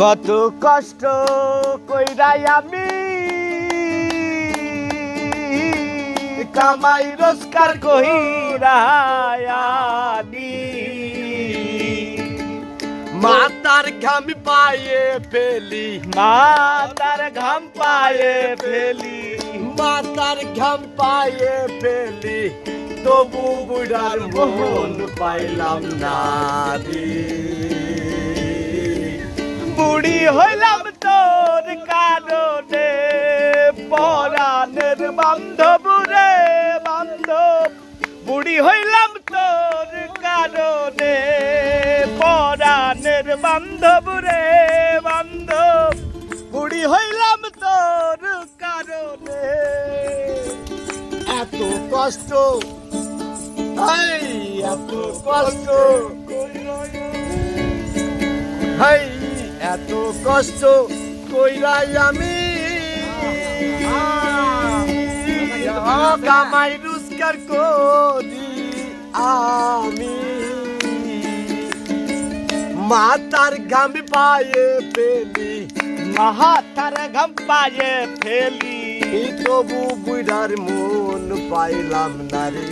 কত কষ্ট কইরাই আমি। কামাই রোজগার কহিরায়ানি মাতার ঘাম পায়ে ফেলি, মাতার ঘাম পায়ে ফেলি, মাতার ঘাম পায়ে ফেলি। তবু বুড়ার মোহন পাইলাম না রে। হইলাম তোর কারণে পরাণের বান্ধব রে বান্ধব। বুড়ি হইলাম তোর কারণে পরাণের বান্ধব রে বান্ধব। বুড়ি হইলাম তোর কারণে এত কষ্ট এত কষ্ট। হাই এত কষ্ট কইরাই আমি। কামাই রোজগার করি আমি। মাতার ঘাম পায়ে পেলি মাহাতার ঘাম পায়ে ফেলি। তবু বুড়ার মন পাইলাম না রে।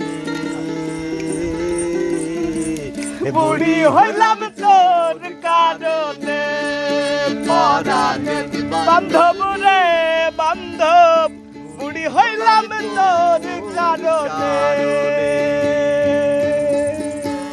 বুড়ি হইলাম তোর বান্ধব রে বান্ধব বুড়ি হইলাম তোর কারণে